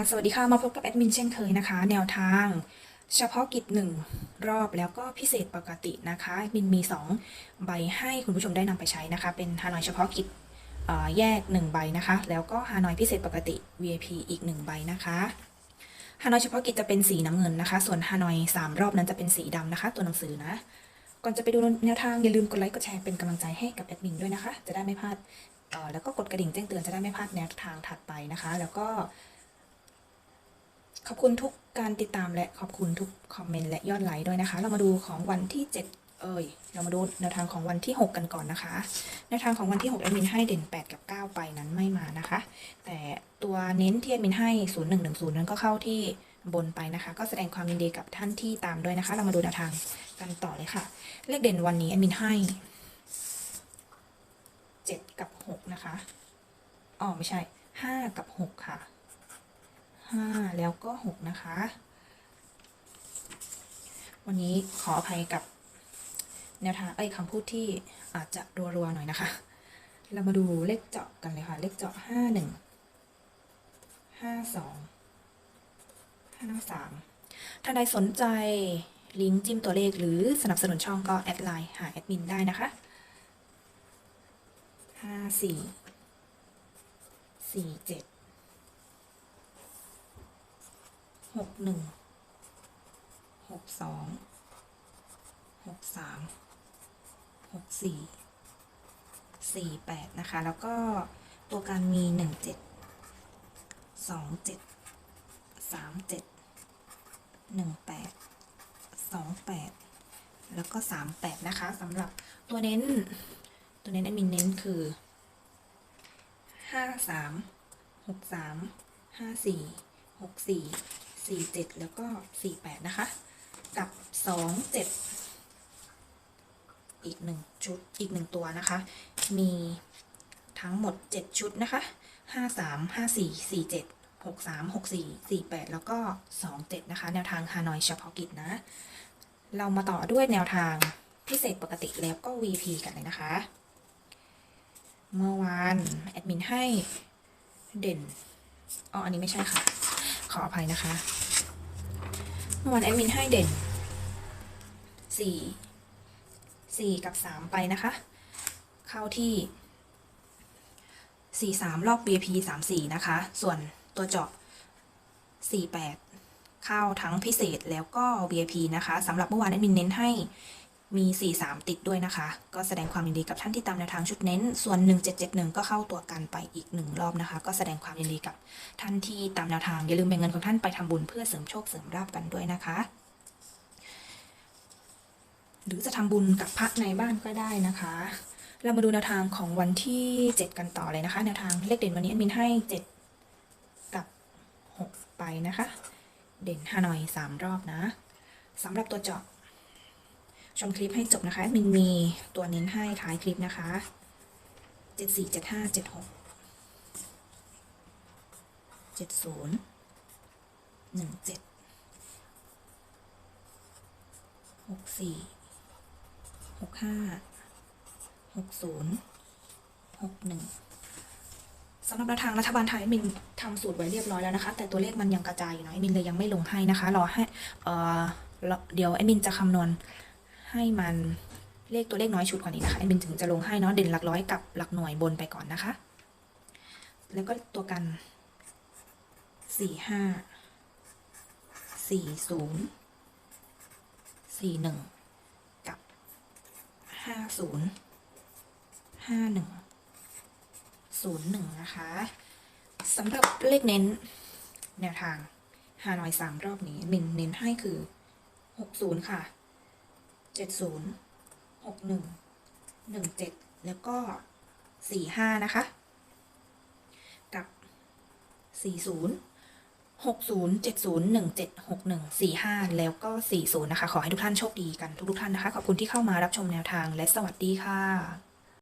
ะสวัสดีค่ะ มาพบกับแอดมินเช่นเคยนะคะ แนวทาง เฉพาะกิจหนึ่งรอบแล้วก็พิเศษปกตินะคะแอดมินมี 2 ใบให้คุณผู้ชมได้นำไปใช้นะคะ เป็นฮานอยเฉพาะกิจแยก 1 ใบนะคะ แล้วก็ฮานอยพิเศษปกติ VIP อีก 1 ใบนะคะฮานอยเฉพาะกิจจะเป็นสีน้ำเงินนะคะ ส่วนฮานอย 3 รอบนั้นจะเป็นสีดำนะคะ ตัวหนังสือนะก่อนจะไปดูแนวทางอย่าลืมกดไลค์กดแชร์เป็นกำลังใจให้กับแอดมินด้วยนะคะ จะได้ไม่พลาดแล้วก็กดกระดิ่งแจ้งเตือนจะได้ไม่พลาดแนวทางถัดไปนะคะ แล้วก็ ขอบคุณทุกการติดตามและขอบคุณทุกคอมเมนต์และยอดไลค์ด้วยนะคะ เรามาดูของวันที่ 7 เอ่ย เรามาดูแนวทางของวันที่ 6 กันก่อนนะคะ แนวทางของวันที่6แอดมินให้เด่น 8 กับ 9 ไปนั้นไม่มานะคะ แต่ตัวเน้นที่แอดมินให้ 0110 นั้นก็เข้าที่บนไปนะคะ ก็แสดงความยินดีกับท่านที่ตามด้วยนะคะ เรามาดูแนวทางกันต่อเลยค่ะ เลขเด่นวันนี้แอดมินให้ 7 กับ 6 นะคะ อ๋อไม่ใช่ 5 กับ 6 ค่ะ ห้าแล้วก็หกนะคะ วันนี้ขออภัยกับแนวทางเอ้คำพูดที่อาจจะรัวๆหน่อยนะคะ เรามาดูเลขเจาะกันเลยค่ะ เลขเจาะห้าหนึ่งห้าสองห้าสามถ้าใดสนใจลิงก์จิ้มตัวเลขหรือสนับสนุนช่องก็แอดไลน์หาแอดมินได้นะคะห้าสี่สี่เจ็ด หกหนึ่งหกสองหกสามหกสี่สี่แปดนะคะ แล้วก็ตัวการมีหนึ่งเจ็ดสองเจ็ดสามเจ็ดหนึ่งแปดสองแปดแล้วก็สามแปดนะคะสำหรับตัวเน้น ตัวเน้นแอดมินเน้นคือห้าสามหกสามห้าสี่หกสี่ สี่เจ็ดแล้วก็สี่แปดนะคะ กับสองเจ็ดอีกหนึ่งชุดอีกหนึ่งตัวนะคะ มีทั้งหมดเจ็ดชุดนะคะห้าสามห้าสี่สี่เจ็ดหกสามหกสี่สี่แปดแล้วก็สองเจ็ดนะคะ แนวทางฮานอยเฉพาะกิจนะ เรามาต่อด้วยแนวทางพิเศษปกติแล้วก็ VP กันเลยนะคะ เมื่อวานแอดมินให้เด่นอ๋ออันนี้ไม่ใช่ค่ะ ขออภัยนะคะ เมื่อวานแอดมินให้เด่นสี่สี่กับสามไปนะคะ เข้าที่สี่สามรอบ VIP สามสี่นะคะ ส่วนตัวเจาะสี่แปดเข้าทั้งพิเศษแล้วก็ VIP นะคะสำหรับเมื่อวานแอดมินเน้นให้ มี 4 3 ติดด้วยนะคะ ก็แสดงความยินดีกับท่านที่ตามแนวทางชุดเน้น ส่วน 1771 ก็เข้าตัวกันไปอีกหนึ่งรอบนะคะ ก็แสดงความยินดีกับท่านที่ตามแนวทาง อย่าลืมแบ่งเงินของท่านไปทำบุญเพื่อเสริมโชคเสริมลาบกันด้วยนะคะ หรือจะทำบุญกับพระในบ้านก็ได้นะคะ เรามาดูแนวทางของวันที่ 7 กันต่อเลยนะคะ แนวทางเลขเด่นวันนี้มินให้ 7 กับ 6 ไปนะคะ เด่นฮานอย 3 รอบนะสำหรับตัวเจาะ ชมคลิปให้จบนะคะแอดมินมีตัวเน้นให้ท้ายคลิปนะคะเจ็ดสี่เจ็ดห้าเจ็ดหกเจ็ดศูนย์หนึ่งเจ็ดหกสี่หกห้าหกศูนย์หกหนึ่งสำหรับแนวทางรัฐบาลไทยมินทำสูตรไว้เรียบร้อยแล้วนะคะ แต่ตัวเลขมันยังกระจายอยู่เนาะแอดมินเลยยังไม่ลงให้นะคะรอให้เออเดี๋ยวแอดมินจะคำนวณ ให้มันเลขตัวเลขน้อยชุดก่อนนี้นะคะแอดมินถึงจะลงให้เนาะเด่นหลักร้อยกับหลักหน่วยบนไปก่อนนะคะ แล้วก็ตัวกันสี่ห้าสี่ศูนย์สี่หนึ่งกับห้าศูนย์ห้าหนึ่งศูนย์หนึ่งนะคะสำหรับเลขเน้นแนวทางฮานอยสามรอบนี้มินเน้นให้คือหกศูนย์ค่ะ เจ็ดศูนย์หกหนึ่งหนึ่งเจ็ดแล้วก็สี่ห้านะคะ กับสี่ศูนย์หกศูนย์เจ็ดศูนย์หนึ่งเจ็ดหกหนึ่งสี่ห้าแล้วก็สี่ศูนย์นะคะ ขอให้ทุกท่านโชคดีกันทุกๆท่านนะคะ ขอบคุณที่เข้ามารับชมแนวทางและสวัสดีค่ะ